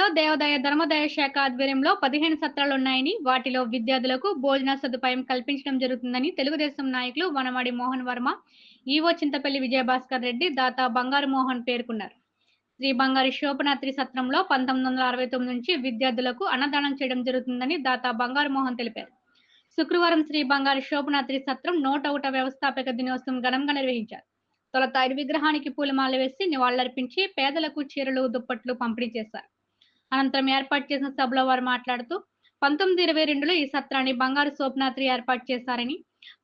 జిల్లాలో దేవాదాయ ధర్మదాయ శాఖ ఆధ్వర్యంలో పదిహేను సత్రాలు ఉన్నాయని వాటిలో విద్యార్థులకు భోజన సదుపాయం కల్పించడం జరుగుతుందని తెలుగుదేశం నాయకులు వనమాడి మోహన్ వర్మ ఈవో చింతపల్లి విజయభాస్కర్ రెడ్డి దాత బంగారు మోహన్ పేర్కొన్నారు. శ్రీ బంగారు శోభనాత్రి సత్రంలో పంతొమ్మిది వందల అరవై తొమ్మిది నుంచి విద్యార్థులకు అన్నదానం చేయడం జరుగుతుందని దాత బంగారు మోహన్ తెలిపారు. శుక్రవారం శ్రీ బంగారు శోభనాత్రి సత్రం నూట వ్యవస్థాపక దినోత్సవం ఘనంగా నిర్వహించారు. తొలత విగ్రహానికి పూలమాల వేసి నివాళులర్పించి పేదలకు చీరలు దుప్పట్లు పంపిణీ చేశారు. అనంతరం ఏర్పాటు చేసిన సభలో వారు మాట్లాడుతూ పంతొమ్మిది ఇరవై రెండులో ఈ సత్రాన్ని బంగారు సోపనాత్రి ఏర్పాటు చేశారని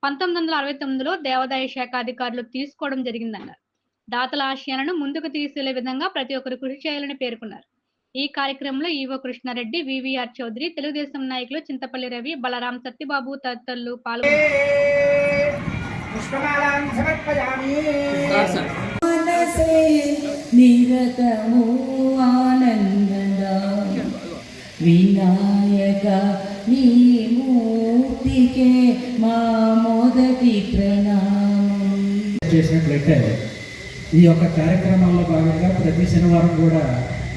పంతొమ్మిది వందల అరవై తొమ్మిదిలో దేవాదాయ శాఖ అధికారులు తీసుకోవడం జరిగిందన్నారు. దాతల ఆశయాలను ముందుకు తీసుకెళ్ళే విధంగా ప్రతి ఒక్కరు కృషి చేయాలని పేర్కొన్నారు. ఈ కార్యక్రమంలో ఈవో కృష్ణారెడ్డి వివిఆర్ చౌదరి తెలుగుదేశం నాయకులు చింతపల్లి రవి బలరాం సత్యబాబు తదితరులు పాల్గొన్నారు. వినాయక నీ మూర్తికే మా మొదటి ప్రణామం. చేసినట్లయితే ఈ యొక్క కార్యక్రమాల్లో భాగంగా ప్రతి శనివారం కూడా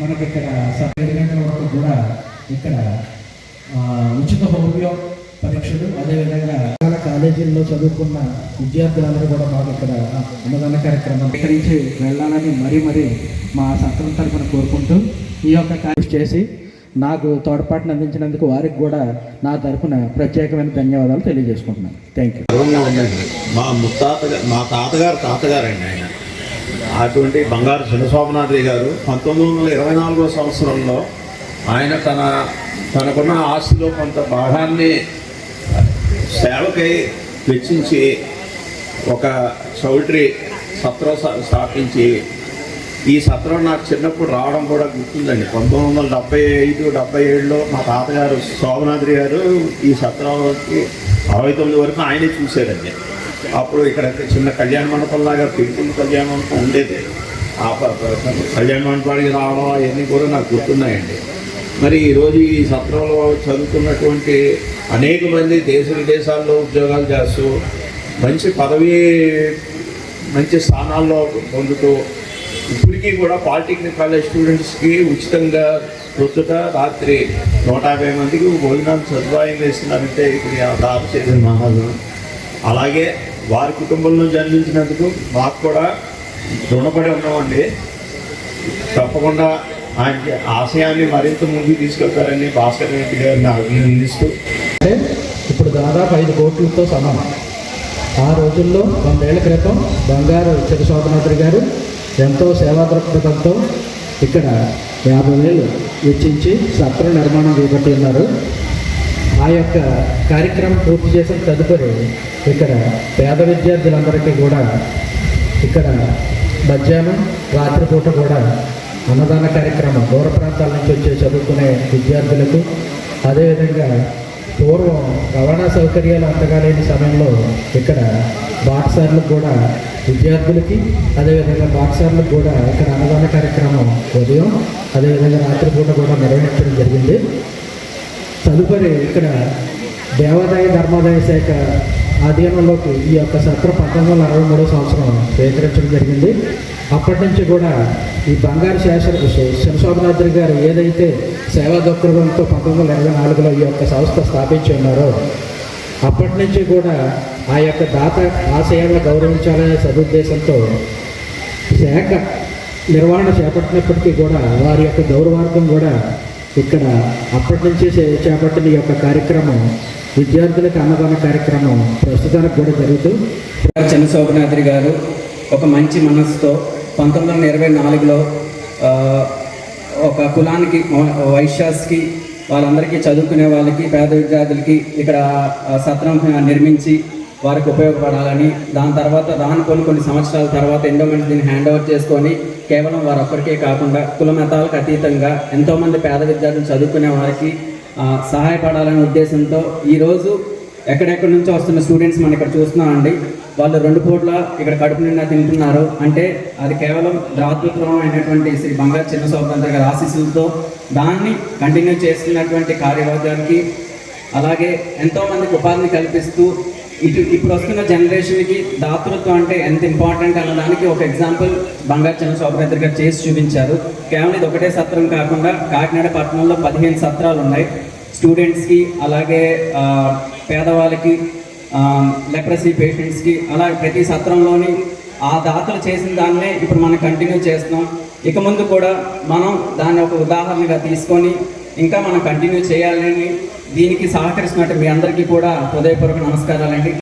మనకి ఇక్కడ స- గంటల వరకు కూడా ఇక్కడ ఉచిత హోమియో పరీక్షలు అదేవిధంగా కాలేజీల్లో చదువుకున్న విద్యార్థులందరూ కూడా మాకు ఇక్కడ అన్నదాన కార్యక్రమం నుంచి వెళ్ళాలని మరీ మరీ మా సత్రం తరఫున కోరుకుంటూ ఈ యొక్క కార్యం చేసి నాకు తోడ్పాటును అందించినందుకు వారికి కూడా నా తరఫున ప్రత్యేకమైన ధన్యవాదాలు తెలియజేసుకుంటున్నాను. థ్యాంక్ యూ మా ముత్తాత మా తాతగారు తాతగారండి ఆయన. అటువంటి బంగారు చిన్నశోభనాద్రి గారు పంతొమ్మిది వందల ఇరవై నాలుగో సంవత్సరంలో ఆయన తన తనకున్న ఆస్తిలో కొంత భాగాన్ని సేవకై వెచ్చించి ఒక చౌల్ట్రీ సత్రం స్థాపించి ఈ సత్రం నాకు చిన్నప్పుడు రావడం కూడా గుర్తుందండి. పంతొమ్మిది వందల డెబ్బై ఐదు డెబ్బై ఏడులో మా తాతగారు శోభనాద్రి గారు ఈ సత్రంకి అరవై తొమ్మిది వరకు ఆయనే చూశారండి అప్పుడు ఇక్కడ చిన్న కళ్యాణ మండపం లాగా కళ్యాణ మండపం ఉండేది. ఆ ప- కళ్యాణ మండపానికి రావడం అవన్నీ కూడా నాకు గుర్తున్నాయండి. మరి ఈరోజు ఈ సత్రంలో చదువుతున్నటువంటి అనేక మంది దేశ విదేశాల్లో ఉద్యోగాలు చేస్తూ మంచి పదవి మంచి స్థానాల్లో పొందుతూ ఇప్పటికీ కూడా పాలిటెక్నిక్ కాలేజ్ స్టూడెంట్స్కి ఉచితంగా ప్రొద్దుట రాత్రి నూట యాభై మందికి భోజనాలు సదుపాయం వేస్తున్నారంటే ఇప్పుడు దాపు చేసిన మహాజనం. అలాగే వారి కుటుంబంలో జన్మించినందుకు మాకు కూడా రుణపడి ఉన్నామండి. తప్పకుండా ఆయన ఆశయాన్ని మరింత ముందుకు తీసుకెళ్తారని భాస్కర్ రెడ్డి గారిని అభినందిస్తూ అంటే ఇప్పుడు దాదాపు ఐదు కోట్లతో సమానం. ఆ రోజుల్లో వందేళ్ళ క్రితం బంగారు చిరశోభనాథుడి గారు ఎంతో సేవా దృక్పథంతో ఇక్కడ యాభై వేలు వెచ్చించి సత్ర నిర్మాణం చేపట్టి ఉన్నారు ఆ యొక్క కార్యక్రమం పూర్తి చేసిన తదుపరి ఇక్కడ పేద విద్యార్థులందరికీ కూడా ఇక్కడ మధ్యాహ్నం రాత్రిపూట కూడా అన్నదాన కార్యక్రమం దూర ప్రాంతాల నుంచి వచ్చే చదువుకునే విద్యార్థులకు అదేవిధంగా పూర్వం రవాణా సౌకర్యాలు అంతగా లేని సమయంలో ఇక్కడ బాటసార్లకు కూడా విద్యార్థులకి అదేవిధంగా బాటసార్లకు కూడా ఇక్కడ అన్నదాన కార్యక్రమం ఉదయం అదేవిధంగా రాత్రిపూట కూడా నిర్వహించడం జరిగింది. తదుపరి ఇక్కడ దేవాదాయ ధర్మాదాయ శాఖ ఆధీనంలోకి ఈ యొక్క సత్ర పంతొమ్మిది వందల అరవై మూడో సంవత్సరం స్వీకరించడం జరిగింది. అప్పటి నుంచి కూడా ఈ బంగారు శేష శివశోభనాద్రి గారు ఏదైతే సేవా దృక్పథంతో పంతొమ్మిది వందల ఇరవై నాలుగులో ఈ యొక్క సంస్థ స్థాపించి ఉన్నారో అప్పటి నుంచి కూడా ఆ యొక్క దాత ఆశయాలను గౌరవించాలనే సదుద్దేశంతో శాఖ నిర్వహణ చేపట్టినప్పటికీ కూడా వారి యొక్క గౌరవార్థం కూడా ఇక్కడ అప్పటి నుంచి చే- చేపట్టిన ఈ యొక్క కార్యక్రమం విద్యార్థులకు అన్నదాన కార్యక్రమం ప్రస్తుతానికి కూడా జరుగుతూ చంద్రశోభనాద్రి గారు ఒక మంచి మనస్సుతో పంతొమ్మిది వందల ఇరవై నాలుగులో ఒక కులానికి వైశ్యాస్కి వాళ్ళందరికీ చదువుకునే వాళ్ళకి పేద విద్యార్థులకి ఇక్కడ సత్రం నిర్మించి వారికి ఉపయోగపడాలని దాని తర్వాత దాని కొన్ని కొన్ని సంవత్సరాల తర్వాత ఎండోమెంట్ దీన్ని హ్యాండ్ ఓవర్ చేసుకొని కేవలం వారొక్కరికే కాకుండా కుల మతాలకు అతీతంగా ఎంతోమంది పేద విద్యార్థులు చదువుకునే వారికి సహాయపడాలనే ఉద్దేశంతో ఈరోజు ఎక్కడెక్కడి నుంచో వస్తున్న స్టూడెంట్స్ మనం ఇక్కడ చూస్తున్నామండి. వాళ్ళు రెండు పూట్ల ఇక్కడ కడుపు నిండా తింటున్నారు. అంటే అది కేవలం దాతృత్వం అయినటువంటి శ్రీ బంగారు చిన్న సోపంతర్ గారి ఆశీస్సులతో దాన్ని కంటిన్యూ చేస్తున్నటువంటి కార్యవర్గానికి అలాగే ఎంతోమందికి ఉపాధిని కల్పిస్తూ ఇటు ఇప్పుడు వస్తున్న జనరేషన్కి దాతృత్వం అంటే ఎంత ఇంపార్టెంట్ అన్నదానికి ఒక ఎగ్జాంపుల్ బంగారు చంద్ర గారు చేసి చూపించారు. కేవలం ఇది ఒకటే సత్రం కాకుండా కాకినాడ పట్టణంలో పదిహేను సత్రాలు ఉన్నాయి. స్టూడెంట్స్కి అలాగే పేదవాళ్ళకి లెప్రసీ పేషెంట్స్కి అలా ప్రతి సత్రంలోని ఆ దాతలు చేసిన దాన్నే ఇప్పుడు మనం కంటిన్యూ చేస్తున్నాం. ఇక ముందు కూడా మనం దాన్ని ఒక ఉదాహరణగా తీసుకొని ఇంకా మనం కంటిన్యూ చేయాలని దీనికి సహకరిస్తున్నట్టు మీ అందరికీ కూడా హృదయపూర్వక నమస్కారాలండి.